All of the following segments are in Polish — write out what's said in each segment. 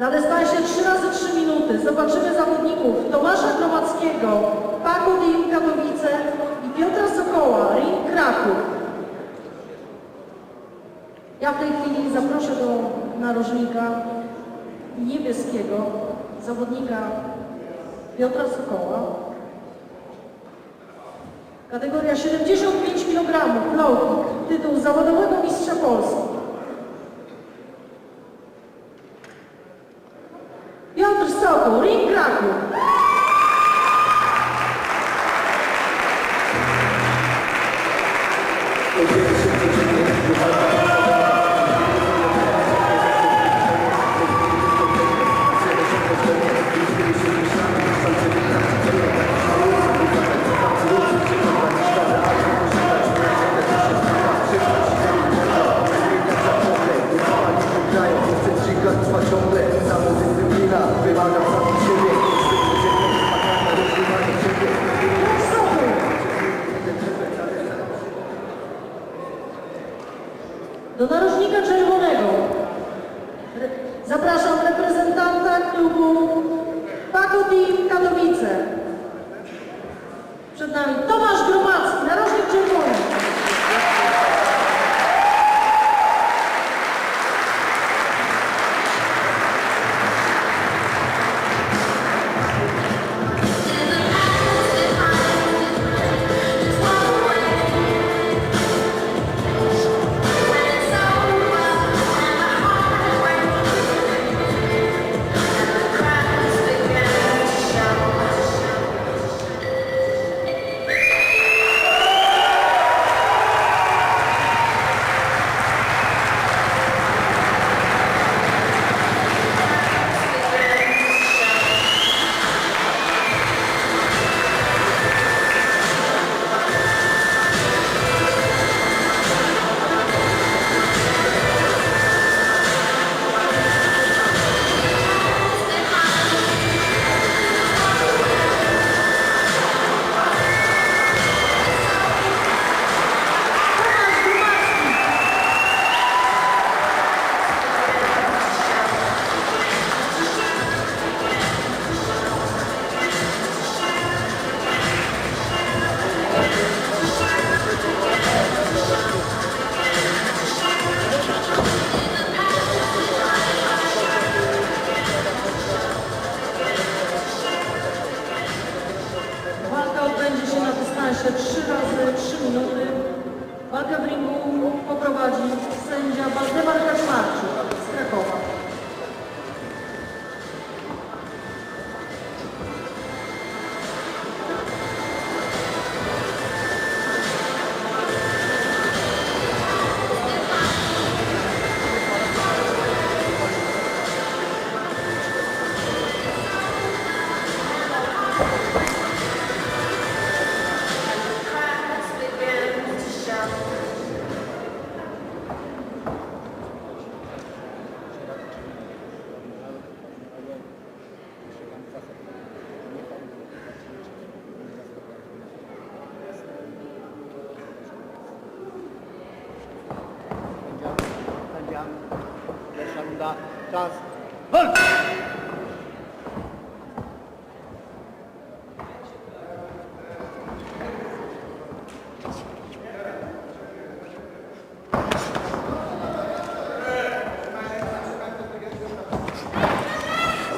Na dystansie 3 razy 3 minuty zobaczymy zawodników Tomasza Gromackiego, Paku Ring Katowice i Piotra Sokoła, Ring Kraków. Ja w tej chwili zaproszę do narożnika niebieskiego zawodnika Piotra Sokoła. Kategoria 75 kg, low kick, tytuł zawodowego mistrza Polski. Klubu Team Katowice. Przed nami Tomasz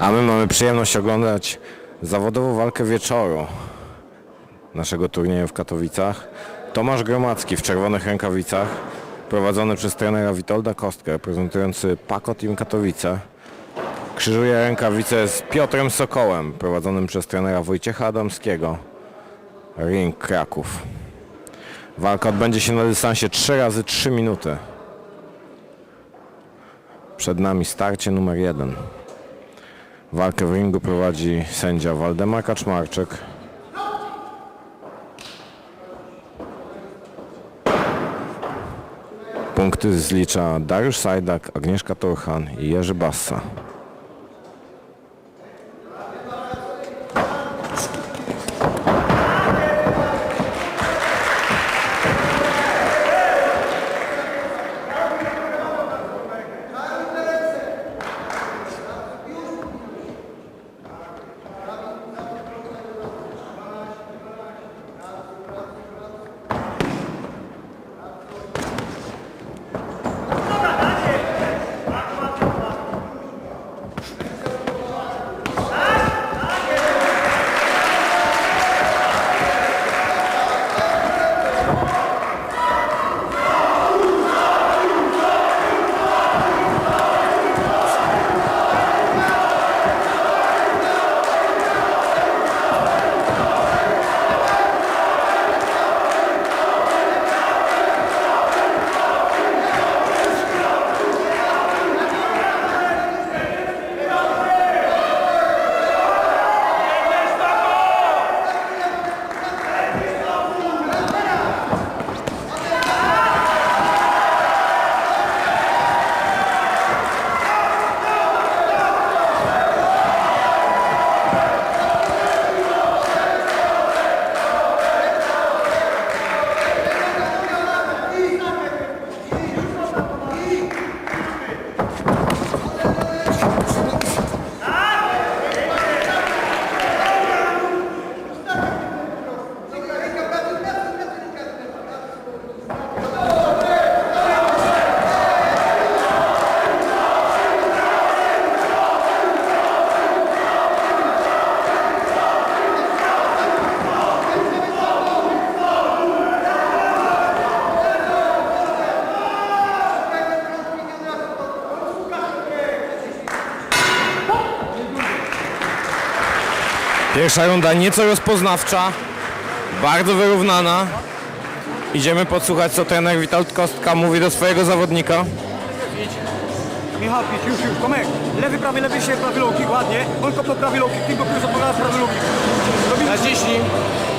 A my mamy przyjemność oglądać zawodową walkę wieczoru naszego turnieju w Katowicach. Tomasz Gromacki w czerwonych rękawicach, prowadzony przez trenera Witolda Kostkę, reprezentujący Paco Team Katowice. Krzyżuje rękawice z Piotrem Sokołem, prowadzonym przez trenera Wojciecha Adamskiego. Ring Kraków. Walka odbędzie się na dystansie 3 razy 3 minuty. Przed nami starcie numer 1. Walkę w ringu prowadzi sędzia Waldemar Kaczmarczyk. Punkty zlicza Dariusz Sajdak, Agnieszka Turchan i Jerzy Bassa. Pierwsza runda nieco rozpoznawcza, bardzo wyrównana. Idziemy podsłuchać, co trener Witold Kostka mówi do swojego zawodnika. Michał, pić, już, już, Tomek. Lewy, prawy, lewy się, prawy low kick, ładnie. On kopnął prawy low kick, ty odpowiada prawy low kick. Robili, Naciśnij.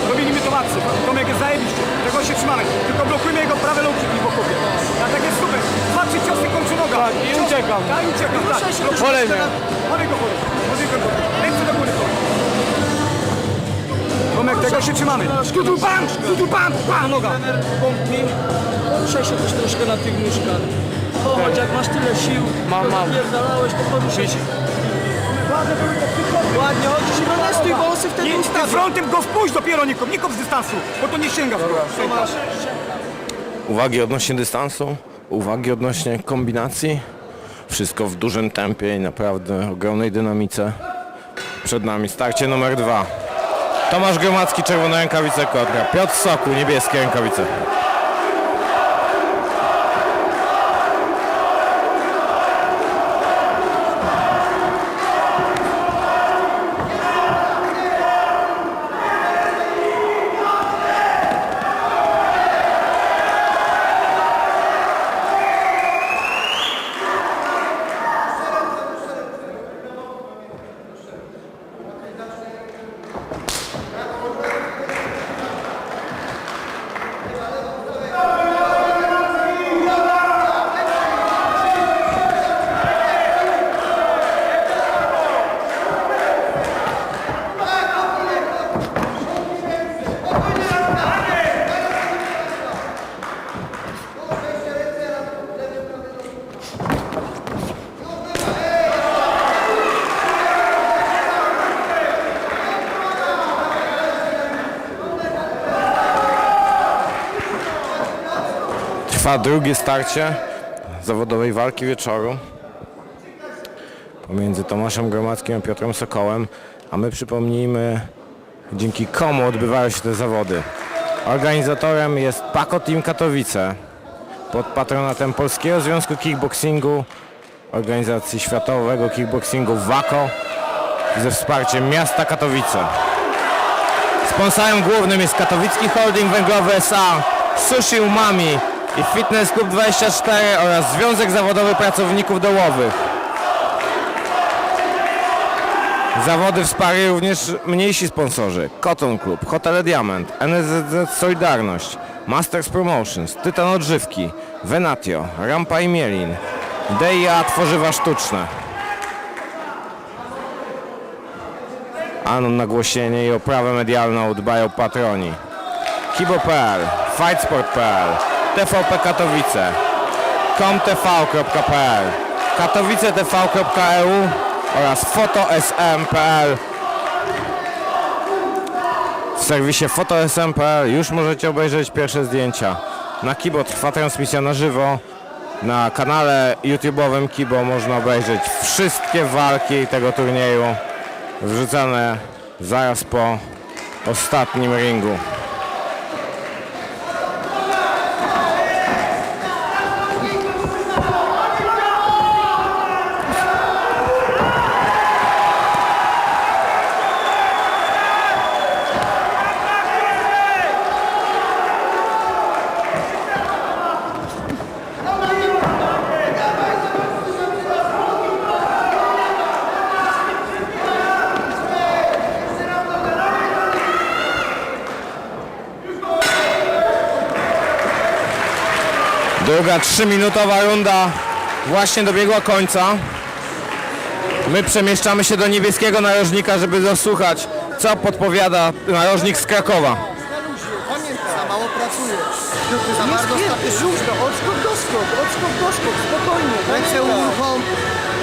robili mi to akcję. Tomek jest zajebiście. Tego się trzymamy. Tylko blokujmy jego prawy low kick i po kopie. A tak jest super. Dwa, trzy ciosy kończy noga. Tak, i uciekam. Tak, i uciekam, tak. Mnie. Chodź go, chodź. Chodź go, chodź. Ręce do góry, Tomek. Tego się trzymamy. Sztutu, bam! Sztutu, bam! Bam, noga. Pomknij, ruszaj się też troszkę na tych nóżkach. Chodź, jak masz tyle sił, Mam, to mam. pierdalałeś, to poruszaj się. Ładnie, chodź się, no nie stój, bo on sobie wtedy ustawi. frontem go wpuść dopiero, nie kop, nie kop z dystansu, bo to nie sięga w. Uwagi odnośnie dystansu, uwagi odnośnie kombinacji. Wszystko w dużym tempie i naprawdę ogromnej dynamice. Przed nami starcie numer dwa. Tomasz Gromacki, czerwone rękawice Kotra. Piotr Soku, niebieskie rękawice. Trwa drugie starcie zawodowej walki wieczoru pomiędzy Tomaszem Gromackim a Piotrem Sokołem, a my przypomnijmy, dzięki komu odbywają się te zawody. Organizatorem jest Paco Team Katowice pod patronatem Polskiego Związku Kickboxingu, organizacji światowego kickboxingu WAKO ze wsparciem miasta Katowice. Sponsorem głównym jest Katowicki Holding Węglowy S.A., Sushi Umami i Fitness Club 24 oraz Związek Zawodowy Pracowników Dołowych. Zawody wsparli również mniejsi sponsorzy Cotton Club, Hotele Diament, NSZZ Solidarność, Masters Promotions, Tytan Odżywki, Venatio, Rampa i Mielin, DIA Tworzywa Sztuczne. A na nagłośnienie i oprawę medialną dbają patroni. Kibo.pl, Fightsport.pl, TVP Katowice, komtv.pl, katowicetv.eu oraz fotosm.pl. W serwisie fotosm.pl już możecie obejrzeć pierwsze zdjęcia. Na Kibo trwa transmisja na żywo. Na kanale YouTube'owym Kibo można obejrzeć wszystkie walki tego turnieju wrzucane zaraz po ostatnim ringu. Druga trzyminutowa runda właśnie dobiegła końca. My przemieszczamy się do niebieskiego narożnika, żeby zasłuchać, co podpowiada narożnik z Krakowa. Za mało pracuje. Za bardzo odskok, doskok, odskok, doskok, spokojnie. Ręce uruchom.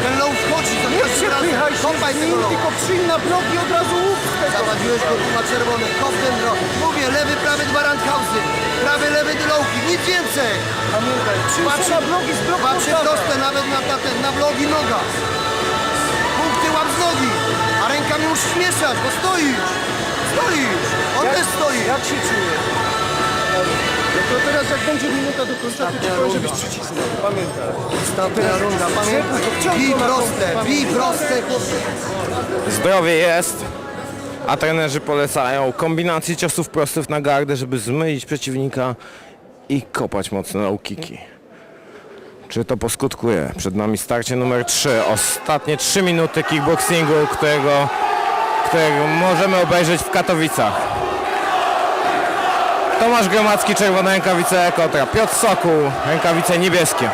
Ten low wchodzi. Nie przepychaj się Kopaj z tego nim, low. tylko przyjm na blok i od razu łuk. Zawadziłeś go tu na czerwony. Kop ten low. Mówię, lewy, prawy dwa roundhouse'y. Prawy, lewy lowki. Nic więcej. Pamiętaj, przyjm się na blok i z bloku Patrzy postawę. proste nawet na, na, ten, na vlogi noga. Punkty łap z nogi. A rękami musisz mieszać, bo stoisz. Stoisz. On też stoi. Jak się czuje? No to teraz jak będzie minuta do końca, to ci powiem, żebyś przycisnął. Pamiętaj. Ostatnia runda, pamiętaj. Bij proste, bij proste. chłopie. Zdrowie jest, A trenerzy polecają kombinacji ciosów prostych na gardę, żeby zmylić przeciwnika i kopać mocno low kicki. Czy to poskutkuje? Przed nami starcie numer 3. Ostatnie 3 minuty kickboxingu, którego, którego możemy obejrzeć w Katowicach. Tomasz Gromacki, czerwone rękawice kontra Piotr Sokół, rękawice niebieskie.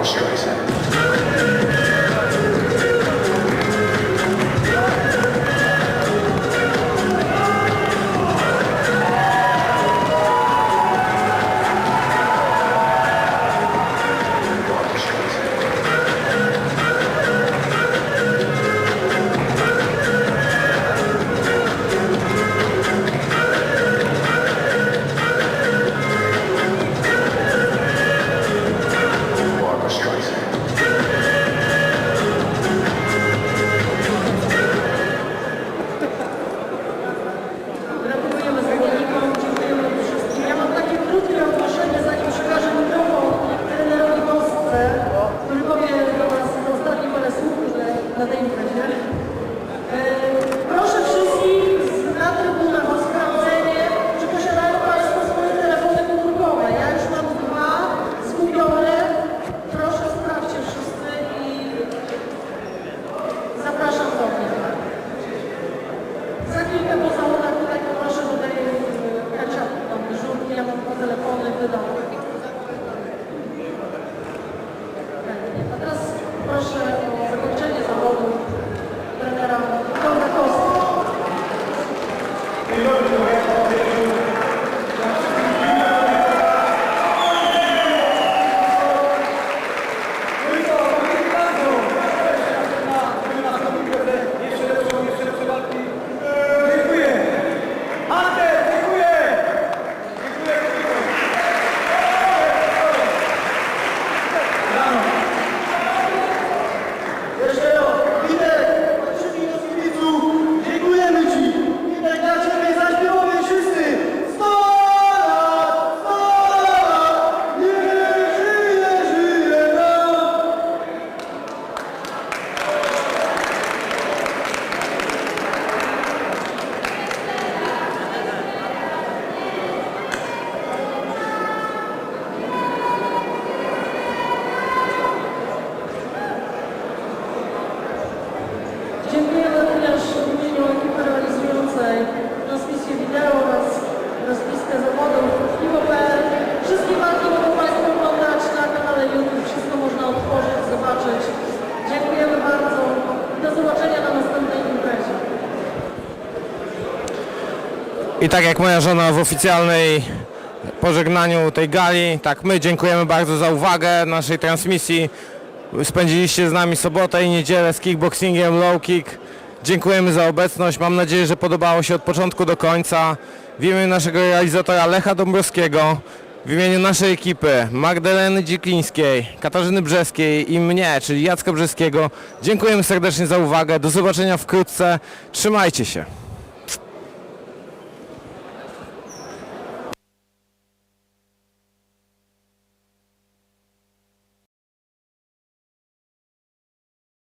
I'm sure my sentence. I tak jak moja żona w oficjalnej pożegnaniu tej gali, tak my dziękujemy bardzo za uwagę naszej transmisji. Spędziliście z nami sobotę i niedzielę z kickboxingiem low kick. Dziękujemy za obecność. Mam nadzieję, że podobało się od początku do końca. W imieniu naszego realizatora Lecha Dąbrowskiego, w imieniu naszej ekipy Magdaleny Dziklińskiej, Katarzyny Brzeskiej i mnie, czyli Jacka Brzeskiego, dziękujemy serdecznie za uwagę. Do zobaczenia wkrótce. Trzymajcie się.